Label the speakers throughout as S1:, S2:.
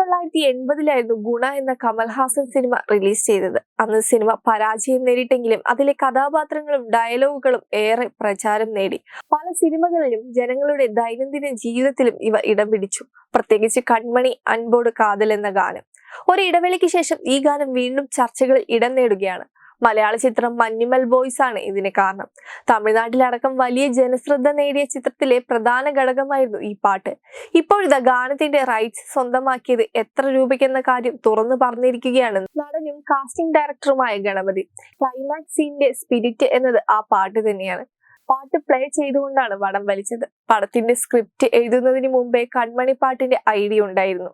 S1: തൊള്ളായിരത്തി എൺപതിലായിരുന്നു ഗുണ എന്ന കമൽഹാസൻ സിനിമ റിലീസ് ചെയ്തത്. അന്ന് സിനിമ പരാജയം നേരിട്ടെങ്കിലും അതിലെ കഥാപാത്രങ്ങളും ഡയലോഗുകളും ഏറെ പ്രചാരം നേടി. പല സിനിമകളിലും ജനങ്ങളുടെ ദൈനംദിന ജീവിതത്തിലും ഇവ ഇടം പിടിച്ചു. പ്രത്യേകിച്ച് കൺമണി അൻപോട് കാതൽ എന്ന ഗാനം. ഒരു ഇടവേളയ്ക്ക് ശേഷം ഈ ഗാനം വീണ്ടും ചർച്ചകളിൽ ഇടം നേടുകയാണ്. മലയാള ചിത്രം മഞ്ഞുമൽ ബോയ്സ് ആണ് ഇതിന് കാരണം. തമിഴ്നാട്ടിലടക്കം വലിയ ജനശ്രദ്ധ നേടിയ ചിത്രത്തിലെ പ്രധാന ഘടകമായിരുന്നു ഈ പാട്ട്. ഇപ്പോഴിതാ ഗാനത്തിന്റെ റൈറ്റ്സ് സ്വന്തമാക്കിയത് എത്ര രൂപയ്ക്കെന്ന കാര്യം തുറന്നു പറഞ്ഞിരിക്കുകയാണ് നടനും കാസ്റ്റിംഗ് ഡയറക്ടറുമായ ഗണപതി. ക്ലൈമാക്സ് സീനിന്റെ സ്പിരിറ്റ് എന്നത് ആ പാട്ട് തന്നെയാണ്. പാട്ട് പ്ലേ ചെയ്തുകൊണ്ടാണ് വടം വലിച്ചത്. പടത്തിന്റെ സ്ക്രിപ്റ്റ് എഴുതുന്നതിന് മുമ്പേ കൺമണി പാട്ടിന്റെ ഐഡിയ ഉണ്ടായിരുന്നു.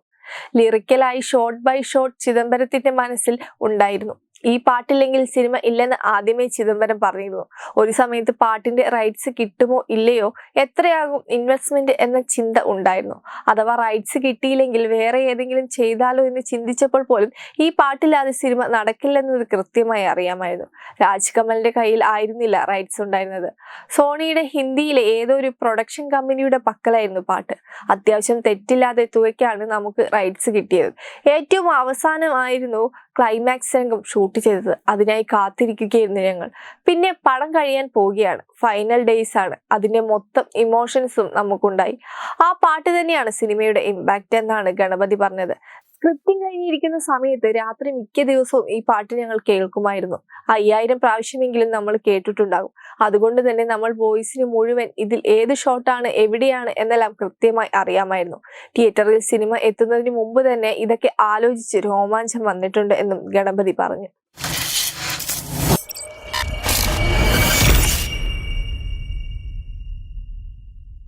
S1: ലിറിക്കലായി ഷോർട്ട് ബൈ ഷോർട്ട് ചിദംബരത്തിന്റെ മനസ്സിൽ ഉണ്ടായിരുന്നു. ഈ പാട്ടില്ലെങ്കിൽ സിനിമ ഇല്ലെന്ന് ആദ്യമേ ചിദംബരം പറഞ്ഞിരുന്നു. ഒരു സമയത്ത് പാട്ടിന്റെ റൈറ്റ്സ് കിട്ടുമോ ഇല്ലയോ എത്രയാകും ഇൻവെസ്റ്റ്മെന്റ് എന്ന ചിന്ത ഉണ്ടായിരുന്നു. അഥവാ റൈറ്റ്സ് കിട്ടിയില്ലെങ്കിൽ വേറെ ഏതെങ്കിലും ചെയ്താലോ എന്ന് ചിന്തിച്ചപ്പോൾ പോലും ഈ പാട്ടില്ലാതെ സിനിമ നടക്കില്ലെന്നത് കൃത്യമായി അറിയാമായിരുന്നു. രാജ്കമലിന്റെ കയ്യിൽ ആയിരുന്നില്ല റൈറ്റ്സ് ഉണ്ടായിരുന്നത്. സോണിയുടെ ഹിന്ദിയിലെ ഏതോ ഒരു പ്രൊഡക്ഷൻ കമ്പനിയുടെ പക്കലായിരുന്നു പാട്ട്. അത്യാവശ്യം തെറ്റില്ലാതെ തുകയ്ക്കാണ് നമുക്ക് റൈറ്റ്സ് കിട്ടിയത്. ഏറ്റവും അവസാനമായിരുന്നു ക്ലൈമാക്സ് രംഗം ഷൂട്ട് ചെയ്തത്. അതിനായി കാത്തിരിക്കുകയായിരുന്നു ഞങ്ങൾ. പിന്നെ പടം കഴിയാൻ പോവുകയാണ്. ഫൈനൽ ഡേയ്സ് ആണ്. അതിന്റെ മൊത്തം ഇമോഷൻസും നമുക്കുണ്ടായി. ആ പാട്ട് തന്നെയാണ് സിനിമയുടെ ഇമ്പാക്റ്റ് എന്നാണ് ഗണപതി പറഞ്ഞത്. സ്ക്രിപ്റ്റിംഗ് കഴിഞ്ഞിരിക്കുന്ന സമയത്ത് രാത്രി മിക്ക ദിവസവും ഈ പാട്ട് ഞങ്ങൾ കേൾക്കുമായിരുന്നു. അയ്യായിരം പ്രാവശ്യമെങ്കിലും നമ്മൾ കേട്ടിട്ടുണ്ടാകും. അതുകൊണ്ട് തന്നെ നമ്മൾ വോയിസിന് മുഴുവൻ ഇതിൽ ഏത് ഷോട്ടാണ് എവിടെയാണ് എന്നെല്ലാം കൃത്യമായി അറിയാമായിരുന്നു. തിയേറ്ററിൽ സിനിമ എത്തുന്നതിന് മുമ്പ് തന്നെ ഇതൊക്കെ ആലോചിച്ച് രോമാഞ്ചം വന്നിട്ടുണ്ട് എന്നും ഗണപതി പറഞ്ഞു.